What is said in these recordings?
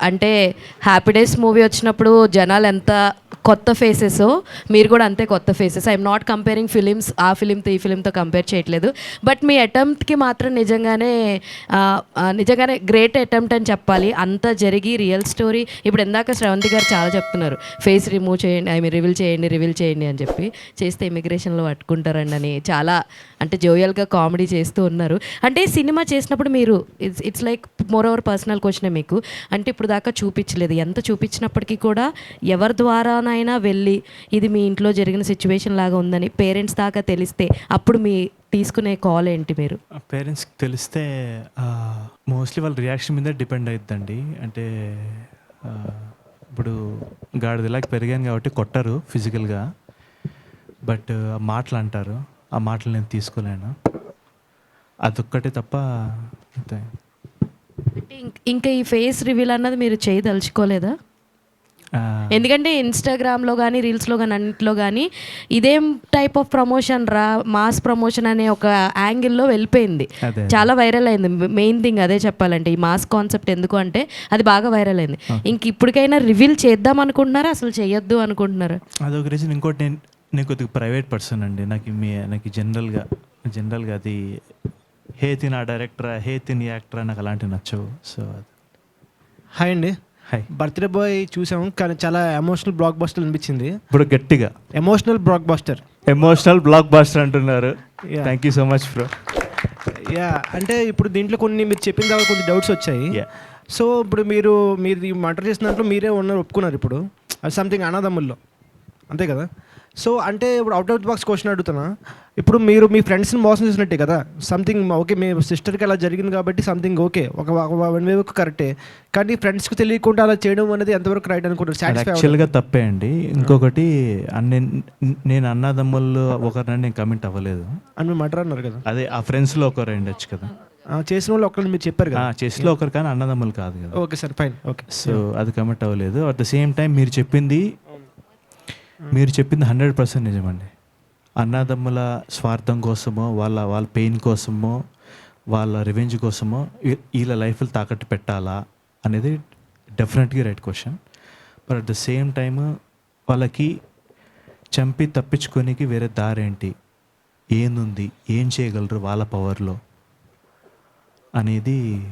అంటే happy days movie వచ్చినప్పుడు జనాలు ఎంత కొత్త ఫేసెస్ మీరు కూడా అంతే కొత్త faces I'm not comparing films ఆ ఫిలింతో ఈ ఫిలింతో కంపేర్ చేయట్లేదు. బట్ మీ అటెంప్ట్కి మాత్రం నిజంగానే నిజంగానే గ్రేట్ అటెంప్ట్ అని చెప్పాలి. అంత జరిగి రియల్ స్టోరీ ఇప్పుడు ఇందాక శ్రవంతి గారు చాలా చెప్తున్నారు. ఫేస్ రిమూవ్ చేయండి ఐ మీన్ రివీల్ చేయండి రివీల్ చేయండి అని చెప్పి. చేస్తే ఇమిగ్రేషన్లో పట్టుకుంటారండి అని చాలా అంటే జోయల్గా కామెడీ చేస్తూ ఉన్నారు. అంటే సినిమా చేసినప్పుడు మీరు it's it's like more over personal క్వశ్చనే మీకు. అంటే ఇప్పుడు దాకా చూపించలేదు. ఎంత చూపించినప్పటికీ కూడా ఎవరి ద్వారానైనా వెళ్ళి ఇది మీ ఇంట్లో జరిగిన సిచ్యువేషన్ లాగా ఉందని పేరెంట్స్ దాకా తెలిస్తే అప్పుడు మీ తీసుకునే కాల్ ఏంటి మీరు? పేరెంట్స్కి తెలిస్తే మోస్ట్లీ వాళ్ళ రియాక్షన్ మీద డిపెండ్ అవుతుందండి అంటే ఇప్పుడు గాడిదలాగా పెరిగాను కాబట్టి కొట్టరు ఫిజికల్గా బట్ ఆ మాటలు అంటారు. ఆ మాటలు నేను తీసుకోలేను. అదొక్కటే తప్ప అంతే. ఇంక్- ఈ ఫేస్ రివీల్ అన్నది మీరు చేయదలుచుకోలేదా ఎందుకంటే ఇన్స్టాగ్రామ్లో కానీ రీల్స్లో కానీ అన్నింటిలో కానీ ఇదేం type of promotion raw mass promotion అనే ఒక యాంగిల్లో వెళ్ళిపోయింది. చాలా వైరల్ అయింది. మెయిన్ థింగ్ అదే చెప్పాలంటే ఈ మాస్ కాన్సెప్ట్ ఎందుకు అంటే అది బాగా వైరల్ అయింది. ఇంక ఇప్పటికైనా రివీల్ చేద్దాం అనుకుంటున్నారా? అసలు చేయొద్దు అనుకుంటున్నారా? అదొక రీజన్ ఇంకోటి నేను నేను కొద్దిగా ప్రైవేట్ పర్సన్ అండి. నాకు మీ నాకు జనరల్గా జనరల్గా అది హే తిన్ ఆ డైరెక్టర్ హే తిన్ యాక్టర్ నాకు అలాంటివి నచ్చవు. సో అది. హాయ్ అండి. బర్త్డే బాయ్ చూసాం కానీ చాలా ఎమోషనల్ బ్లాక్ బస్టర్ అనిపించింది. ఇప్పుడు గట్టిగా. Emotional blockbuster emotional blockbuster అంటున్నారు. Thank you so much bro yeah అంటే ఇప్పుడు దీంట్లో కొన్ని మీరు చెప్పిన తర్వాత కొన్ని డౌట్స్ వచ్చాయి. సో ఇప్పుడు మీరు మీరు మటర్ చేసిన దాంట్లో మీరే ఉన్నారు ఒప్పుకున్నారు ఇప్పుడు. అది సంథింగ్ అనాథముల్లో అంతే కదా? సో అంటే ఇప్పుడు out of the box question అడుగుతున్నా. ఇప్పుడు మీరు మీ ఫ్రెండ్స్ని మోసం చేసినట్టే కదా. సంథింగ్ ఓకే మీ సిస్టర్కి అలా జరిగింది కాబట్టి సంథింగ్ ఓకే ఒక వన్ వే కరెక్టే కానీ ఫ్రెండ్స్కి తెలియకుండా అలా చేయడం అనేది ఎంతవరకు రైట్ అనుకుంటారు? యాక్చువల్గా తప్పే అండి. ఇంకొకటి నేను నేను అన్నదమ్ముల్లో ఒకరిని నేను కమెంట్ అవ్వలేదు. అని మీరు మటర్ అన్నారు కదా. అదే ఆ ఫ్రెండ్స్లో ఒకరు ఉండొచ్చు కదా. చేసిన వాళ్ళు ఒక్కరిని మీరు చెప్పారు కదా. చెస్లో ఒకరు కానీ అన్నదమ్ములు కాదు కదా. Okay sir fine okay. So అది కమెంట్ అవ్వలేదు. అట్ ద సేమ్ టైం మీరు చెప్పింది మీరు చెప్పింది హండ్రెడ్ పర్సెంట్ నిజమండి. అన్నదమ్ముల స్వార్థం కోసమో వాళ్ళ వాళ్ళ పెయిన్ కోసమో వాళ్ళ రివెంజ్ కోసమో వీళ్ళ లైఫ్లు తాకట్టు పెట్టాలా అనేది డెఫినెట్గా right question but at the same time వాళ్ళకి చంపి తప్పించుకోనికి వేరే దారేంటి ఏంది ఏం చేయగలరు వాళ్ళ పవర్లో అనేది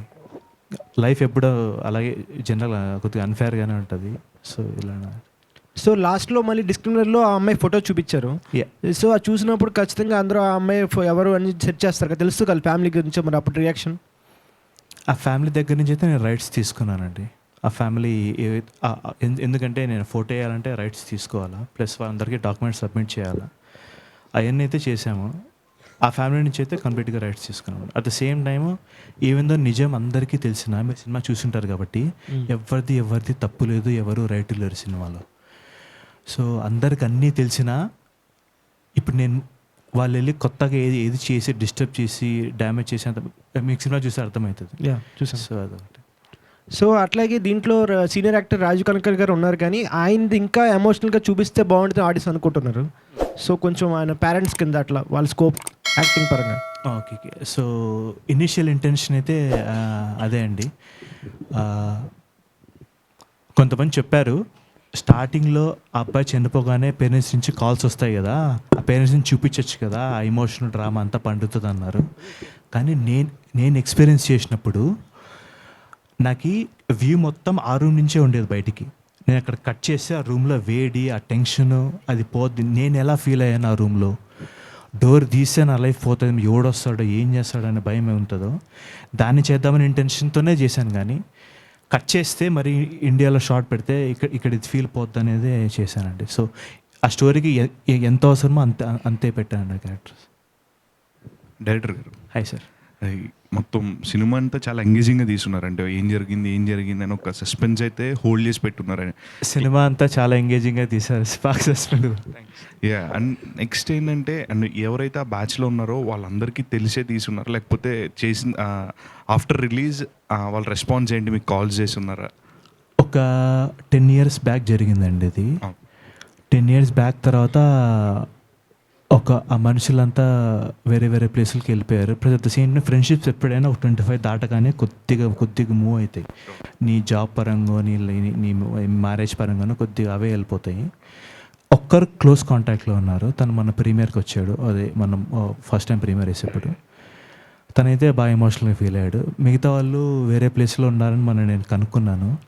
లైఫ్ ఎప్పుడో అలాగే జనరల్ కొద్దిగా అన్ఫేర్గానే ఉంటుంది. సో ఇలా సో లాస్ట్లో మళ్ళీ డిస్క్రిమినర్లో ఆ అమ్మాయి ఫోటో చూపించారు. సో అది చూసినప్పుడు ఖచ్చితంగా అందరూ ఆ అమ్మాయి ఫో- ఎవరు అని సెర్చ్ చేస్తారు కదా తెలుసు కదా ఫ్యామిలీ గురించి మరి అప్పుడు రియాక్షన్ ఆ ఫ్యామిలీ దగ్గర నుంచి అయితే నేను రైట్స్ తీసుకున్నానండి. ఆ ఫ్యామిలీ ఏవైతే ఆ- ఆ- ఎందు- ఎందుకంటే నేను ఫోటో వేయాలంటే రైట్స్ తీసుకోవాలా ప్లస్ వాళ్ళందరికీ డాక్యుమెంట్స్ సబ్మిట్ చేయాలా. అవన్నీ అయితే చేసాము ఆ ఫ్యామిలీ నుంచి అయితే కంప్లీట్గా రైట్స్ తీసుకున్నాను at the same time even though నిజం అందరికీ తెలిసిన మీరు సినిమా చూసుంటారు కాబట్టి ఎవరిది ఎవరిది తప్పు లేదు ఎవరు రైట్ లేరు సినిమాలో. సో అందరికి అన్నీ తెలిసినా ఇప్పుడు నేను వాళ్ళు వెళ్ళి కొత్తగా ఏది ఏది చేసి డిస్టర్బ్ చేసి డ్యామేజ్ చేసేంత మీకు సినిమా చూస్తే అర్థమవుతుంది. యా చూసాను సో అదొకటి. సో అట్లాగే దీంట్లో సీనియర్ యాక్టర్ రాజు కనకర్ గారు ఉన్నారు కానీ ఆయనది ఇంకా ఎమోషనల్గా చూపిస్తే బాగుంటుంది ఆడియన్స్ అనుకుంటున్నారు. సో కొంచెం ఆయన పేరెంట్స్ కింద అట్లా వాళ్ళ స్కోప్ యాక్టింగ్ పరంగా. ఓకే సో ఇనిషియల్ ఇంటెన్షన్ అయితే అదే అండి. కొంతమంది చెప్పారు స్టార్టింగ్లో ఆ అబ్బాయి చనిపోగానే పేరెంట్స్ నుంచి కాల్స్ వస్తాయి కదా ఆ పేరెంట్స్ నుంచి చూపించవచ్చు కదా ఆ ఇమోషనల్ డ్రామా అంతా పండుతుంది అన్నారు కానీ నేను నేను ఎక్స్పీరియన్స్ చేసినప్పుడు నాకు వ్యూ మొత్తం ఆ రూమ్ నుంచే ఉండేది బయటికి. నేను అక్కడ కట్ చేస్తే ఆ రూమ్లో వేడి ఆ టెన్షన్ అది పోద్ది నేను ఎలా ఫీల్ అయ్యాను ఆ రూమ్లో డోర్ తీస్తే నా లైఫ్ పోతుంది ఎవడొస్తాడో ఏం చేస్తాడో అనే భయం ఉంటుందో దాన్ని చేద్దామని ఇంటెన్షన్తోనే చేశాను కానీ కట్ చేస్తే మరి ఇండియాలో షార్ట్ పెడితే ఇక్కడ ఇక్కడ ఇది ఫీల్ పోద్ది అనేది చేశానండి. సో ఆ స్టోరీకి ఎంత అవసరమో అంతే అంతే పెట్టానండి క్యారెక్టర్స్ డైరెక్టర్ గారు? హాయ్ సార్ మొత్తం సినిమా అంతా చాలా ఎంగేజింగ్గా తీసుకున్నారు అంటే ఏం జరిగింది ఏం జరిగింది అని ఒక సస్పెన్స్ అయితే హోల్డ్ చేసి పెట్టున్నారు. సినిమా అంతా చాలా ఎంగేజింగ్గా తీశారు స్పాక్ సస్పెండ్ యా అండ్ నెక్స్ట్ ఏంటంటే అండ్ ఎవరైతే ఆ బ్యాచ్లో ఉన్నారో వాళ్ళందరికీ తెలిసే తీసుకున్నారు లేకపోతే చేసిన ఆఫ్టర్ రిలీజ్ వాళ్ళ రెస్పాన్స్ ఏంటి మీకు కాల్స్ చేసి ఉన్నారా ఒక టెన్ ఇయర్స్ బ్యాక్ జరిగిందండి ఇది. టెన్ ఇయర్స్ బ్యాక్ తర్వాత ఒక ఆ మనుషులంతా వేరే వేరే ప్లేసులకి వెళ్ళిపోయారు. ప్రతి అట్ ద సేమ్ ఫ్రెండ్షిప్స్ ఎప్పుడైనా ఒక ట్వంటీ ఫైవ్ దాటగానే కొద్దిగా కొద్దిగా మూవ్ అవుతాయి. నీ జాబ్ పరంగా నీ నీ- మ్యారేజ్ పరంగానో కొద్దిగా అవే వెళ్ళిపోతాయి. ఒక్కరు క్లోజ్ కాంటాక్ట్లో ఉన్నారు. తను మన ప్రీమియర్కి వచ్చాడు. అదే మనం ఫస్ట్ టైం ప్రీమియర్ వేసేప్పుడు తనైతే బాగా ఎమోషనల్గా ఫీల్ అయ్యాడు. మిగతా వాళ్ళు వేరే ప్లేస్లో ఉన్నారని మనం నేను కనుక్కున్నాను.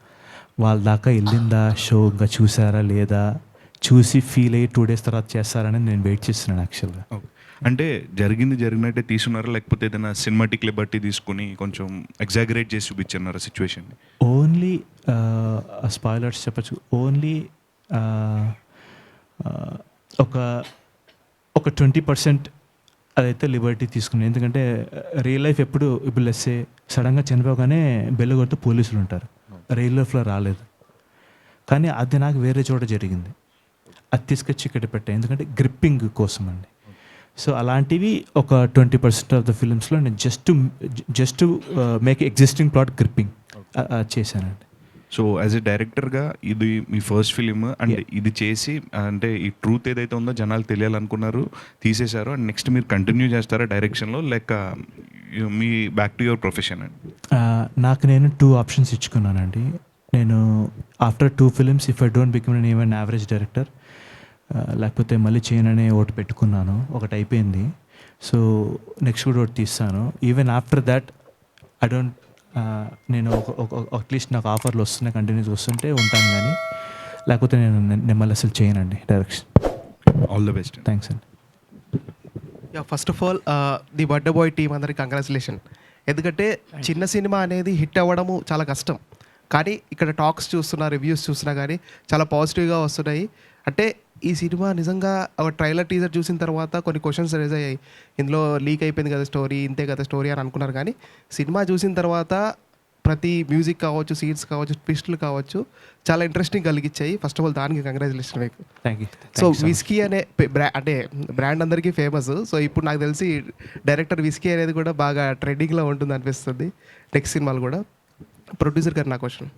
వాళ్ళ దాకా వెళ్ళిందా? షో ఇంకా చూసారా? లేదా? చూసి ఫీల్ అయ్యి టూ డేస్ తర్వాత చేస్తారని నేను వెయిట్ చేస్తున్నాను యాక్చువల్గా. అంటే జరిగింది జరిగినట్టే తీసుకున్నారా? లేకపోతే ఏదైనా సినిమాటిక్ లిబర్టీ తీసుకుని కొంచెం ఎగ్జాగరేట్ చేసి చూపించున్నారా సిచ్యువేషన్ ఓన్లీ స్పాయిలర్స్ చెప్పచ్చు. ఓన్లీ ఒక ఒక ట్వంటీ పర్సెంట్ అదైతే లిబర్టీ తీసుకున్నాను. ఎందుకంటే రియల్ లైఫ్ ఎప్పుడు ఇప్పుడు లెస్సే సడన్గా చనిపోగానే బెల్లు కొట్టు పోలీసులు ఉంటారు. రియల్ లైఫ్లో రాలేదు. కానీ అది నాకు వేరే చోట జరిగింది. అది తీసుకొచ్చి ఇక్కడ పెట్టా ఎందుకంటే గ్రిప్పింగ్ కోసం అండి సో అలాంటివి ఒక ట్వంటీ పర్సెంట్ ఆఫ్ ద ఫిల్మ్స్లో నేను just just make existing plot gripping చేశానండి. సో యాజ్ ఎ డైరెక్టర్గా ఇది మీ ఫస్ట్ ఫిలిం అండ్ ఇది చేసి అంటే ఈ ట్రూత్ ఏదైతే ఉందో జనాలు తెలియాలనుకున్నారు తీసేశారు అండ్ నెక్స్ట్ మీరు కంటిన్యూ చేస్తారా డైరెక్షన్లో లేక మీ బ్యాక్ టు యువర్ ప్రొఫెషన్ అండి. నాకు నేను టూ ఆప్షన్స్ ఇచ్చుకున్నానండి. నేను after two films if I don't become నేను ఈవెన్ యావరేజ్ డైరెక్టర్ లేకపోతే మళ్ళీ చేయననే ఒకటి పెట్టుకున్నాను. ఒకటి అయిపోయింది. సో నెక్స్ట్ కూడా ఒకటి తీస్తాను. Even after that I don't నేను ఒక అట్లీస్ట్ నాకు ఆఫర్లు వస్తున్నాయి కంటిన్యూస్ వస్తుంటే ఉంటాను కానీ లేకపోతే నేను మళ్ళీ అసలు చేయనండి direction all the best thanks అండి. Yeah first of all the birthday boy team అందరికి కంగ్రాచులేషన్ ఎందుకంటే చిన్న సినిమా అనేది హిట్ అవ్వడము చాలా కష్టం. కానీ ఇక్కడ టాక్స్ చూస్తున్నా రివ్యూస్ చూస్తున్నా కానీ చాలా పాజిటివ్గా వస్తున్నాయి. అంటే ఈ సినిమా నిజంగా ఒక ట్రైలర్ టీజర్ చూసిన తర్వాత కొన్ని క్వశ్చన్స్ రేజ్ అయ్యాయి. ఇందులో లీక్ అయిపోయింది కదా స్టోరీ ఇంతే కదా స్టోరీ అని అనుకున్నారు కానీ సినిమా చూసిన తర్వాత ప్రతి మ్యూజిక్ కావచ్చు సీన్స్ కావచ్చు ట్విస్టులు కావచ్చు చాలా ఇంట్రెస్టింగ్ కలిగించాయి. ఫస్ట్ ఆఫ్ ఆల్ దానికి కంగ్రాచులేషన్ మీకు. థ్యాంక్ యూ సో విస్కీ అనే అంటే బ్రాండ్ అందరికీ ఫేమస్ సో ఇప్పుడు నాకు తెలిసి డైరెక్టర్ విస్కీ అనేది కూడా బాగా ట్రెండింగ్లో ఉంటుంది అనిపిస్తుంది నెక్స్ట్ సినిమాలు కూడా. ప్రొడ్యూసర్ గారు నా క్వశ్చన్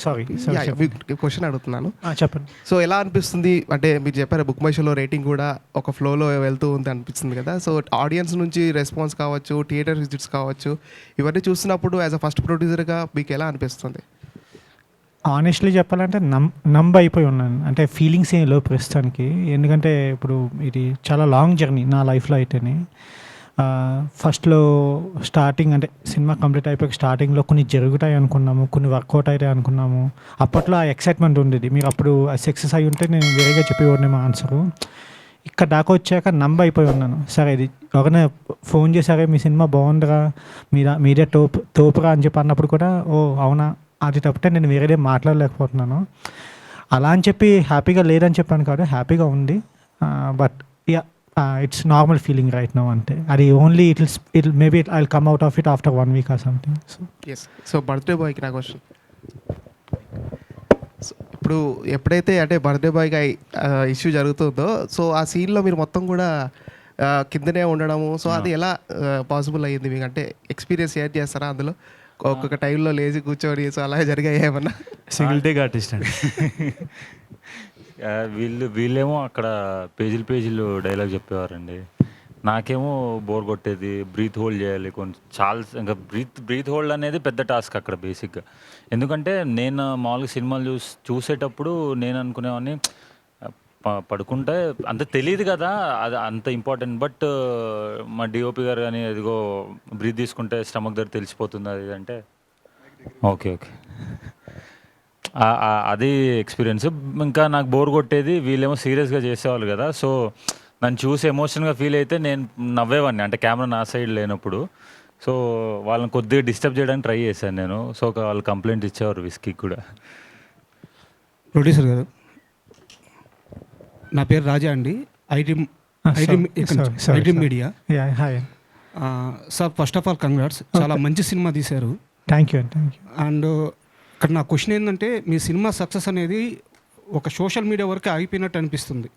సారీ క్వశ్చన్ అడుగుతున్నాను. చెప్పండి. సో ఎలా అనిపిస్తుంది? అంటే మీరు చెప్పారు బుక్ మై షోలో రేటింగ్ కూడా ఒక ఫ్లోలో వెళ్తూ ఉంది అనిపిస్తుంది కదా. సో ఆడియన్స్ నుంచి రెస్పాన్స్ కావచ్చు థియేటర్ విజిట్స్ కావచ్చు ఇవన్నీ చూస్తున్నప్పుడు యాజ్ అ ఫస్ట్ ప్రొడ్యూసర్గా మీకు ఎలా అనిపిస్తుంది? ఆనెస్ట్లీ చెప్పాలంటే నమ్ నంబ్ అయిపోయి ఉన్నాను. అంటే ఫీలింగ్స్ ఏం లేవు ప్రస్తుతానికి. ఎందుకంటే ఇప్పుడు ఇది చాలా లాంగ్ జర్నీ నా లైఫ్లో అయితేనే. ఫస్ట్లో స్టార్టింగ్ అంటే సినిమా కంప్లీట్ అయిపోయి స్టార్టింగ్లో కొన్ని జరుగుతాయి అనుకున్నాము కొన్ని వర్కౌట్ అవుతాయి అనుకున్నాము. అప్పట్లో ఆ ఎక్సైట్మెంట్ ఉండేది. మీరు అప్పుడు సక్సెస్ అయి ఉంటే నేను వేరేగా చెప్పేవాడిని మా ఆన్సరు ఇక్కడ దాకా వచ్చాక నంబర్ అయిపోయి ఉన్నాను. సరే ఇది ఎవరైనా ఫోన్ చేశారే మీ సినిమా బాగుందిరా మీరా మీరే టోప్ తోపురా అని చెప్పి అన్నప్పుడు కూడా ఓ అవునా? అది తప్పితే నేను వేరేదే మాట్లాడలేకపోతున్నాను. అలా అని చెప్పి హ్యాపీగా లేదని చెప్పాను కాదు హ్యాపీగా ఉంది. But yeah it's normal feeling right no అంతే అది only it it maybe I come out of it after one week or something so yes so birthday బాయ్కి నా క్వశ్చన్ ఇప్పుడు ఎప్పుడైతే అంటే బర్త్డే బాయ్గా ఇష్యూ జరుగుతుందో సో ఆ సీన్లో మీరు మొత్తం కూడా కిందనే ఉండడము సో అది ఎలా పాసిబుల్ అయ్యింది మీకు? అంటే ఎక్స్పీరియన్స్ షేర్ చేస్తారా అందులో? ఒక్కొక్క టైంలో లేచి కూర్చొని సో అలా జరిగాయి ఏమన్నా? సింగిల్ టేక్ ఆర్టిస్ట్ అండి. వీళ్ళు వీళ్ళేమో అక్కడ పేజీలు పేజీలు డైలాగ్ చెప్పేవారండి. నాకేమో బోర్ కొట్టేది బ్రీత్ హోల్డ్ చేయాలి కొంచెం చాలా ఇంకా బ్రీత్ బ్రీత్ హోల్డ్ అనేది పెద్ద టాస్క్ అక్కడ బేసిక్గా ఎందుకంటే నేను మామూలుగా సినిమాలు చూసి చూసేటప్పుడు నేను అనుకునేవాడిని పడుకుంటే అంత తెలియదు కదా అది అంత ఇంపార్టెంట్. బట్ మా డిఓపి గారు కానీ ఎదిగో బ్రీత్ తీసుకుంటే స్టమక్ దగ్గర తెలిసిపోతుంది అది అంటే. Okay okay. అది ఎక్స్పీరియన్స్ ఇంకా నాకు బోర్ కొట్టేది వీళ్ళేమో సీరియస్గా చేసేవాళ్ళు కదా. సో నన్ను చూసి ఎమోషన్గా ఫీల్ అయితే నేను నవ్వేవాడిని అంటే కెమెరా నా సైడ్ లేనప్పుడు. సో వాళ్ళని కొద్దిగా డిస్టర్బ్ చేయడానికి ట్రై చేశాను నేను. సో ఒక వాళ్ళు కంప్లైంట్ ఇచ్చేవారు విస్కీ కూడా. ప్రొడ్యూసర్ గారు. నా పేరు రాజా అండి. IT Ah, IT. Media yeah hi sir first of all congrats చాలా మంచి సినిమా తీశారు. థ్యాంక్ యూ అండి థ్యాంక్ యూ అండ్ ఇక్కడ నా క్వశ్చన్ ఏంటంటే మీ సినిమా సక్సెస్ అనేది ఒక సోషల్ మీడియా వరకు ఆగిపోయినట్టు అనిపిస్తుంది.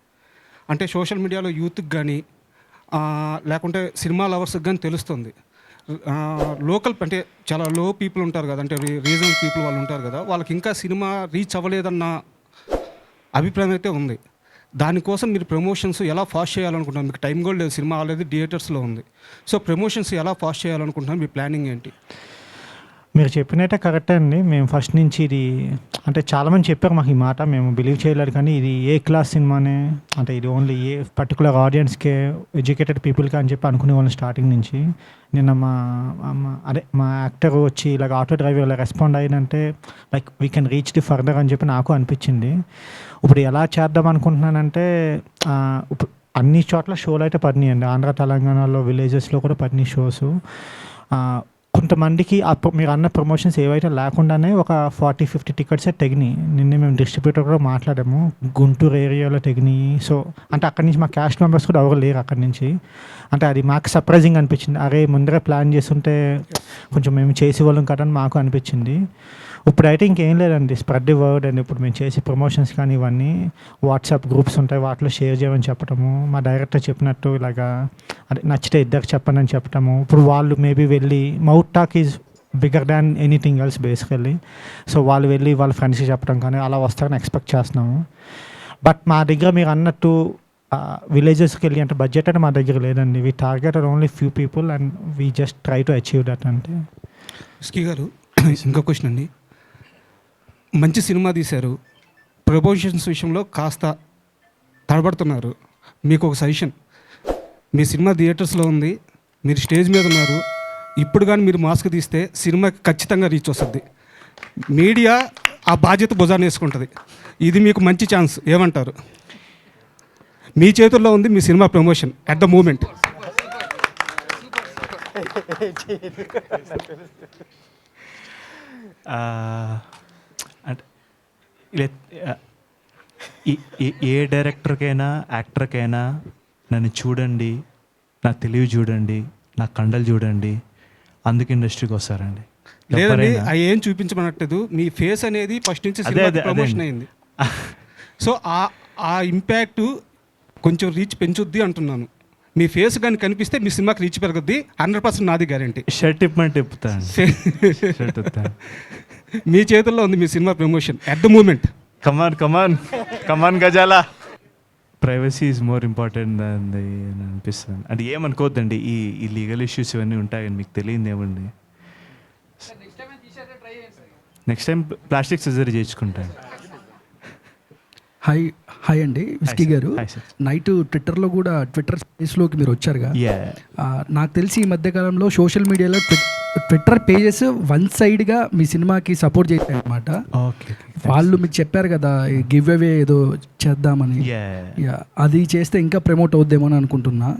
అంటే సోషల్ మీడియాలో యూత్కి కానీ లేకుంటే సినిమా లవర్స్కి కానీ తెలుస్తుంది. లోకల్ అంటే చాలా లో పీపుల్ ఉంటారు కదా అంటే రీజనల్ పీపుల్ వాళ్ళు ఉంటారు కదా వాళ్ళకి ఇంకా సినిమా రీచ్ అవ్వలేదన్న అభిప్రాయం అయితే ఉంది. దానికోసం మీరు ప్రమోషన్స్ ఎలా ఫాస్ట్ చేయాలనుకుంటున్నారు? మీకు టైం కూడా లేదు సినిమా ఆల్రెడీ థియేటర్స్లో ఉంది. సో ప్రమోషన్స్ ఎలా ఫాస్ట్ చేయాలనుకుంటున్నారు? మీ ప్లానింగ్ ఏంటి? మీరు చెప్పినట్టే కరెక్ట్ అండి. మేము ఫస్ట్ నుంచి ఇది అంటే చాలామంది చెప్పారు మాకు ఈ మాట మేము బిలీవ్ చేయలేదు కానీ ఇది ఏ క్లాస్ సినిమానే అంటే ఇది ఓన్లీ ఏ పర్టికులర్ ఆడియన్స్కే ఎడ్యుకేటెడ్ పీపుల్కి అని చెప్పి అనుకునే వాళ్ళం స్టార్టింగ్ నుంచి. నిన్న మా అదే మా యాక్టర్ వచ్చి ఇలాగ ఆటో డ్రైవర్ ఇలా respond అయ్యిందంటే like we can reach the further అని చెప్పి నాకు అనిపించింది. ఇప్పుడు ఎలా చేద్దాం అనుకుంటున్నానంటే ఇప్పుడు అన్ని చోట్ల షోలు అయితే పడినాయండి ఆంధ్ర తెలంగాణలో విలేజెస్లో కూడా పడినాయి షోస్. కొంతమందికి మీరు అన్న ప్రమోషన్స్ ఏవైతే లేకుండానే ఒక ఫార్టీ ఫిఫ్టీ టికెట్సే తెగినాయి. నిన్నే మేము డిస్ట్రిబ్యూటర్ కూడా మాట్లాడాము. గుంటూరు ఏరియాలో తెగినాయి. సో అంటే అక్కడి నుంచి మా క్యాస్ట్ మెంబర్స్ కూడా ఎవరు లేరు అక్కడి నుంచి. అంటే అది మాకు సర్ప్రైజింగ్ అనిపించింది. అరే ముందరే ప్లాన్ చేస్తుంటే కొంచెం మేము చేసేవాళ్ళం కదా అని మాకు అనిపించింది. ఇప్పుడైతే ఇంకేం లేదండి. Spread the word and. ఇప్పుడు మేము చేసే ప్రమోషన్స్ కానీ ఇవన్నీ వాట్సాప్ గ్రూప్స్ ఉంటాయి. వాటిలో షేర్ చేయమని చెప్పటము మా డైరెక్టర్ చెప్పినట్టు ఇలాగా అదే నచ్చితే ఇద్దరికి చెప్పండి అని చెప్పటము. ఇప్పుడు వాళ్ళు మేబీ వెళ్ళి mouth talk is bigger than anything else basically so వాళ్ళు వెళ్ళి వాళ్ళ ఫ్రెండ్స్కి చెప్పడం కానీ అలా వస్తారని ఎక్స్పెక్ట్ చేస్తున్నాము. బట్ మా దగ్గర మీరు అన్నట్టు విలేజెస్కి వెళ్ళి అంటే బడ్జెట్ అంటే మా దగ్గర లేదండి. We target only few people and we just try to achieve that అంటే గారు ఇంకో క్వశ్చన్ అండి. మంచి సినిమా తీశారు. ప్రమోషన్స్ విషయంలో కాస్త తడబడుతున్నారు. మీకు ఒక సజెషన్. మీ సినిమా థియేటర్స్లో ఉంది. మీరు స్టేజ్ మీద ఉన్నారు. ఇప్పుడు కానీ మీరు మాస్క్ తీస్తే సినిమాకి ఖచ్చితంగా రీచ్ వస్తుంది. మీడియా ఆ బాధ్యత భుజాన్ని వేసుకుంటుంది. ఇది మీకు మంచి ఛాన్స్. ఏమంటారు? మీ చేతుల్లో ఉంది మీ cinema promotion at the moment. ఆ, ఇలా ఏ డైరెక్టర్కైనా యాక్టర్కైనా నన్ను చూడండి నా తెలివి చూడండి నా కండలు చూడండి అందుకు ఇండస్ట్రీకి వస్తారండి. లేదండి అవి ఏం చూపించమన్నట్లేదు మీ ఫేస్ అనేది ఫస్ట్ నుంచి ప్రమోషన్. అయింది. సో ఆ ఆ ఇంపాక్ట్ కొంచెం రీచ్ పెంచుద్ది అంటున్నాను. మీ ఫేస్ కానీ కనిపిస్తే మీ సినిమాకి రీచ్ పెరుగుద్ది. హండ్రెడ్ పర్సెంట్ నాది గ్యారంటీ షర్ట్ ఇప్పమంటే షర్ట్ ఇప్పుతాను మీ చేతుల్లో ఉంది మీ cinema promotion at the moment come on come on come on Gazala privacy is more important అని అనిపిస్తుంది. అంటే ఏమనుకోవద్దండి ఈ ఈ లీగల్ ఇష్యూస్ ఇవన్నీ ఉంటాయని మీకు తెలియదు ఏమండి నెక్స్ట్ టైం ప్లాస్టిక్ సర్జరీ చేయించుకుంటాను. హాయ్ హాయ్ అండి విస్కీ. గారు. నైట్ ట్విట్టర్లో కూడా ట్విట్టర్ స్పేస్లోకి మీరు వచ్చారుగా నాకు తెలిసి ఈ మధ్యకాలంలో సోషల్ మీడియాలో ట్వి- ట్విట్టర్ పేజెస్ వన్ సైడ్గా మీ సినిమాకి సపోర్ట్ చేశాయి అనమాట వాళ్ళు మీకు చెప్పారు కదా గివ్ అవే ఏదో చేద్దామని. అది చేస్తే ఇంకా ప్రమోట్ అవుద్దేమో అని అనుకుంటున్నా.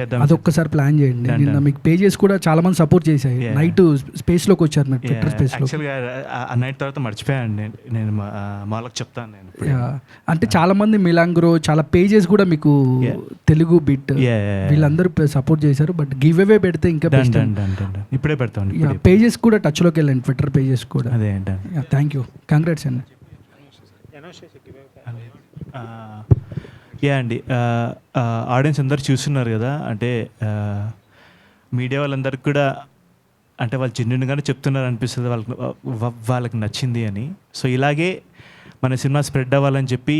చేద్దాం అదొక్కసారి ప్లాన్ చేయండి. నిన్న. మీకు పేజెస్ కూడా చాలా మంది సపోర్ట్ చేశాయి. నైట్ స్పేస్లోకి వచ్చారు మీరు ట్విట్టర్ యాక్చువల్గా ఆ నైట్ తర్వాత మర్చిపోయాను నేను. మాలకు చెప్తాను నేను ఇప్పుడు. అంటే చాలా మంది మిలాంగ్రో చాలా పేజెస్ కూడా మీకు. తెలుగు బిట్. వీళ్ళందరూ సపోర్ట్ చేశారు. బట్ గివ్ అవే పెడితే ఇంకా డన్ ఇప్పుడే ఇప్పుడే పేజెస్ కూడా టచ్లోకి వెళ్ళండి ట్విట్టర్ పేజెస్ కూడా. అదే డన్ థ్యాంక్ యూ కంగ్రాట్స్ అండి యా అండి. ఆడియన్స్ అందరు చూస్తున్నారు కదా అంటే మీడియా వాళ్ళందరికీ కూడా అంటే వాళ్ళు జెన్యున్గానే చెప్తున్నారు అనిపిస్తుంది వాళ్ళకి వాళ్ళకి నచ్చింది అని. సో ఇలాగే మన సినిమా స్ప్రెడ్ అవ్వాలని చెప్పి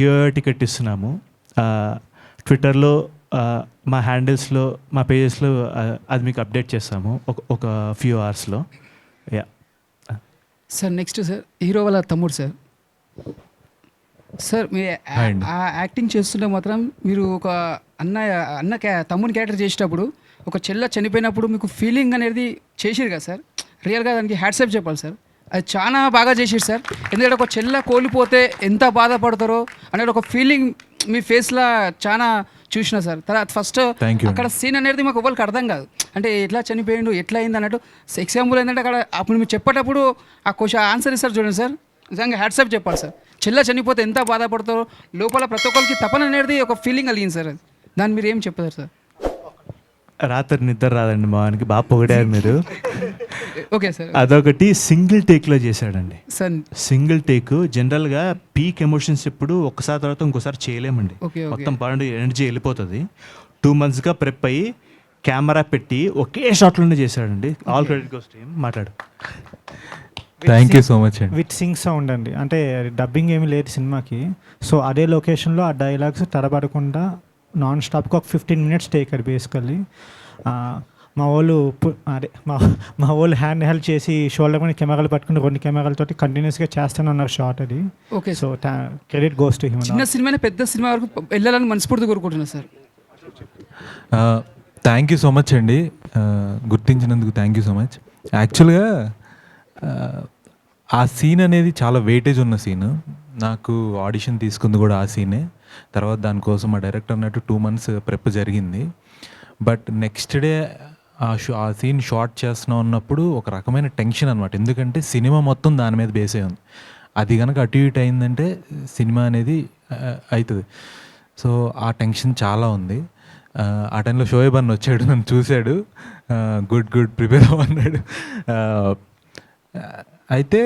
గివ్ టికెట్ ఇస్తున్నాము. ట్విట్టర్లో మా హ్యాండిల్స్లో మా పేజెస్లో అది మీకు అప్డేట్ చేస్తాము ఒక ఒక ఫ్యూ అవర్స్లో yeah sir next sir hero వాళ్ళ తమ్ముడు సార్. సార్ మీరు ఆ- యాక్టింగ్ చేస్తుంటే మాత్రం మీరు ఒక అన్న అన్న క్యా తమ్ముని క్యారెక్టర్ చేసేటప్పుడు ఒక చెల్ల చనిపోయినప్పుడు మీకు ఫీలింగ్ అనేది చేసిరు కదా సార్? రియల్గా దానికి హ్యాట్సప్ చెప్పాలి సార్. అది చాలా బాగా చేసిరు సార్. ఎందుకంటే ఒక చెల్ల కోల్పోతే ఎంత బాధపడతారో అనేది ఒక ఫీలింగ్ మీ ఫేస్లో చాలా చూసిన సార్. తర్వాత ఫస్ట్. అక్కడ సీన్ అనేది మాకు ఎవరికి అర్థం కాదు. అంటే ఎట్లా చనిపోయిండు ఎట్లా అయింది అన్నట్టు. ఎగ్జాంపుల్ ఏంటంటే అక్కడ అప్పుడు మీరు చెప్పేటప్పుడు ఆ క్వశ్చన్ ఆన్సర్ ఇస్తారు చూడండి సార్. నిజంగా హ్యాట్సప్ చెప్పాలి సార్. చెల్ల చనిపోతే ఎంత బాధపడతారో లోపల ప్రతి ఒక్కరికి తపన అనేది ఒక ఫీలింగ్ కలిగింది సార్ అది. దాన్ని మీరు ఏం చెప్తారు సార్? రాత్రి నిద్ర రాదండి మా బాగా పొగిడారు మీరు. ఓకే సార్ అదొకటి సింగిల్ టేక్లో చేశాడండి. సార్ సింగిల్ టేక్ జనరల్గా పీక్ ఎమోషన్స్ ఎప్పుడు ఒక్కసారి తర్వాత ఇంకోసారి చేయలేమండి. మొత్తం పన్నెండు ఎనర్జీ వెళ్ళిపోతుంది. టూ మంత్స్గా ప్రెప్ అయ్యి కెమెరా పెట్టి ఒకే షాట్లోనే చేశాడండి. ఆల్ క్రెడిట్ గోస్ టీమ్ మాట్లాడు. థ్యాంక్ యూ సో మచ్ అండి. విత్ సింగ్ సౌండ్ అండి. అంటే డబ్బింగ్ ఏమీ లేదు సినిమాకి. సో అదే లొకేషన్లో ఆ డైలాగ్స్ తడబడకుండా నాన్ స్టాప్గా ఒక ఫిఫ్టీన్ మినిట్స్ టేకర్ బేసికల్లీ మా వాళ్ళు అదే మా మా వాళ్ళు హ్యాండ్ హెల్ప్ చేసి షోల్డర్ మీద కెమెరాలు పట్టుకుని రెండు కెమెరాలతోటి కంటిన్యూస్గా చేస్తూనే ఉన్నారు షార్ట్ అది. Okay so credit goes to చిన్న హిమ్ సినిమా పెద్ద సినిమా వరకు వెళ్ళాలని మనస్ఫూర్తి కోరుకుంటున్నాను sir thank you so much అండి. గుర్తించినందుకు థ్యాంక్ యూ సో మచ్ యాక్చువల్గా ఆ సీన్ అనేది చాలా వెయిటేజ్ ఉన్న సీన్ నాకు ఆడిషన్ తీసుకుంది కూడా ఆ సీనే తర్వాత దానికోసం మా డైరెక్టర్ అన్నట్టు టూ మంత్స్ ప్రెప్ జరిగింది. బట్ నెక్స్ట్ డే ఆ షో ఆ సీన్ షార్ట్ చేస్తున్నా ఉన్నప్పుడు ఒక రకమైన టెన్షన్ అనమాట ఎందుకంటే సినిమా మొత్తం దాని మీద బేస్ ఉంది. అది కనుక అటు ఇటు అయిందంటే సినిమా అనేది అవుతుంది సో ఆ టెన్షన్ చాలా ఉంది. ఆ, టైంలో షోయబ్ అన్న వచ్చాడు నన్ను చూశాడు. గుడ్ గుడ్ ప్రిపేర్ అవ్వన్నాడు అయితే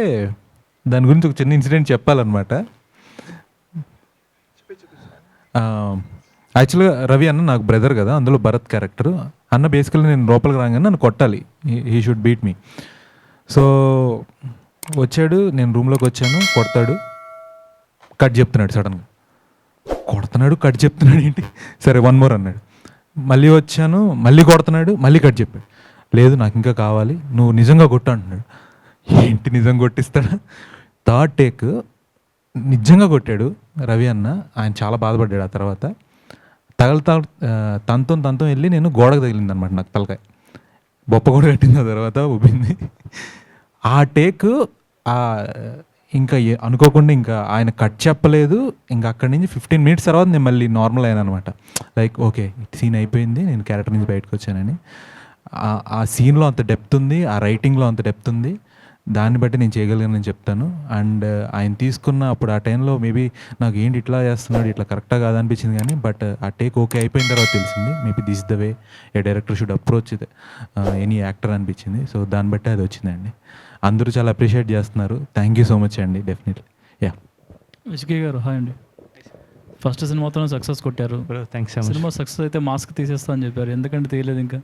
దాని గురించి ఒక చిన్న ఇన్సిడెంట్ చెప్పాలన్నమాట. యాక్చువల్గా రవి అన్న నాకు బ్రదర్ కదా అందులో భరత్ క్యారెక్టర్ అన్న బేసికల్లీ నేను లోపలికి రాగానే నన్ను కొట్టాలి. He should beat me so వచ్చాడు నేను రూమ్లోకి వచ్చాను కొడతాడు. కట్ చెప్తున్నాడు సడన్గా కొడుతున్నాడు కట్ చెప్తున్నాడు ఏంటి? సరే వన్ మోర్ అన్నాడు. మళ్ళీ వచ్చాను మళ్ళీ కొడుతున్నాడు మళ్ళీ కట్ చెప్పాడు. లేదు నాకు ఇంకా కావాలి. నువ్వు నిజంగా కొట్టు అంటున్నాడు. ఏంటి నిజంగా కొట్టిస్తాడా? థర్డ్ టేక్ నిజంగా కొట్టాడు రవి అన్న. ఆయన చాలా బాధపడ్డాడు ఆ తర్వాత. తగలతా తనతో తనతో వెళ్ళి నేను గోడకు తగిలింది అనమాట నాకు తలకాయ. బొప్ప కూడా కట్టింది తర్వాత ఉబ్బింది ఆ టేక్ ఇంకా అనుకోకుండా ఇంకా ఆయన కట్ చెప్పలేదు. ఇంకా అక్కడి నుంచి ఫిఫ్టీన్ మినిట్స్ తర్వాత నేను మళ్ళీ నార్మల్ అయ్యాను అనమాట లైక్ ఓకే సీన్ అయిపోయింది నేను క్యారెక్టర్ నుంచి బయటకు వచ్చానని. ఆ- ఆ సీన్లో అంత డెప్త్ ఉంది ఆ రైటింగ్లో అంత డెప్త్ ఉంది. దాన్ని బట్టి నేను చేయగలిగానని చెప్తాను. అండ్ ఆయన తీసుకున్న అప్పుడు ఆ టైంలో మేబీ నాకు ఏంటి ఇట్లా చేస్తున్నాడు ఇట్లా కరెక్ట్గా కాదనిపించింది కానీ బట్ ఆ టేక్ ఓకే అయిపోయిన తర్వాత తెలిసింది. Maybe this the way a director should approach any actor అనిపించింది. సో దాన్ని బట్టి అది వచ్చిందండి. అందరూ చాలా అప్రిషియేట్ చేస్తున్నారు. థ్యాంక్ యూ సో మచ్ అండి definitely yeah Vijay garu hi అండి. ఫస్ట్ సినిమాతోనే సక్సెస్ కొట్టారు. థ్యాంక్స్ సినిమా సక్సెస్ అయితే మాస్క్ తీసేస్తా అని చెప్పారు. ఎందుకంటే తీయలేదు ఇంకా?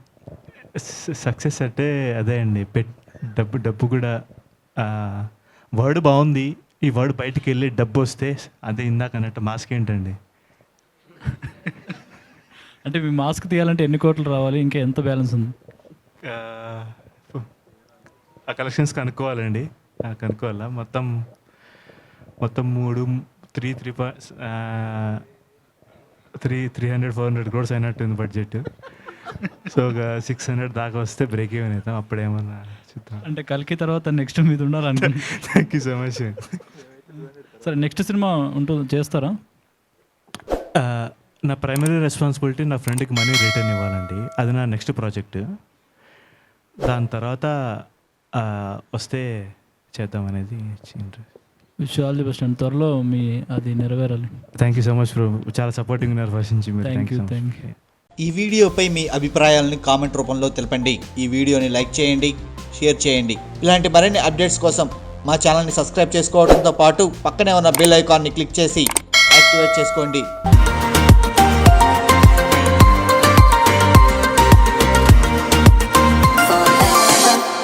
సక్సెస్ అంటే అదే అండి. పెట్ డబ్బు డబ్బు కూడా వర్డ్ బాగుంది. ఈ వర్డ్ బయటికి వెళ్ళి డబ్బు వస్తే అదే ఇందాక అన్నట్టు మాస్క్ ఏంటండి? అంటే మీ మాస్క్ తీయాలంటే ఎన్ని కోట్లు రావాలి? ఇంకా ఎంత బ్యాలెన్స్ ఉంది? ఆ, కలెక్షన్స్ కనుక్కోవాలండి. కనుక్కోవాలా? మొత్తం మొత్తం మూడు three three three three hundred four hundred crores అయినట్టుంది బడ్జెట్ సో ఒక సిక్స్ హండ్రెడ్ దాకా వస్తే బ్రేక్ ఈవెన్ అవుతాం. అప్పుడేమన్నా అంటే కలికి తర్వాత నెక్స్ట్ మీద ఉండాలనుకుంటున్నాను థ్యాంక్ యూ సో మచ్ సరే నెక్స్ట్ సినిమా ఉంటుంది చేస్తారా? నా ప్రైమరీ రెస్పాన్సిబిలిటీ నా ఫ్రెండ్కి మనీ రిటర్న్ ఇవ్వాలండి. అది నా నెక్స్ట్ ప్రాజెక్ట్ దాని తర్వాత వస్తే చేద్దాం అనేది wish all the best and. త్వరలో మీ అది నెరవేరాలి. Thank you so much bro చాలా సపోర్టింగ్ ఉన్నారు ఫస్ట్ నుంచి మీరు. Thank you. థ్యాంక్ యూ ఈ వీడియోపై మీ అభిప్రాయాలను కామెంట్ రూపంలో తెలపండి. ఈ వీడియోని లైక్ చేయండి. షేర్ చేయండి. ఇలాంటి మరిన్ని అప్డేట్స్ కోసం మా ఛానల్ని సబ్స్క్రైబ్ చేసుకోవడంతో పాటు పక్కనే ఉన్న బెల్ ఐకాన్ని క్లిక్ చేసి యాక్టివేట్ చేసుకోండి.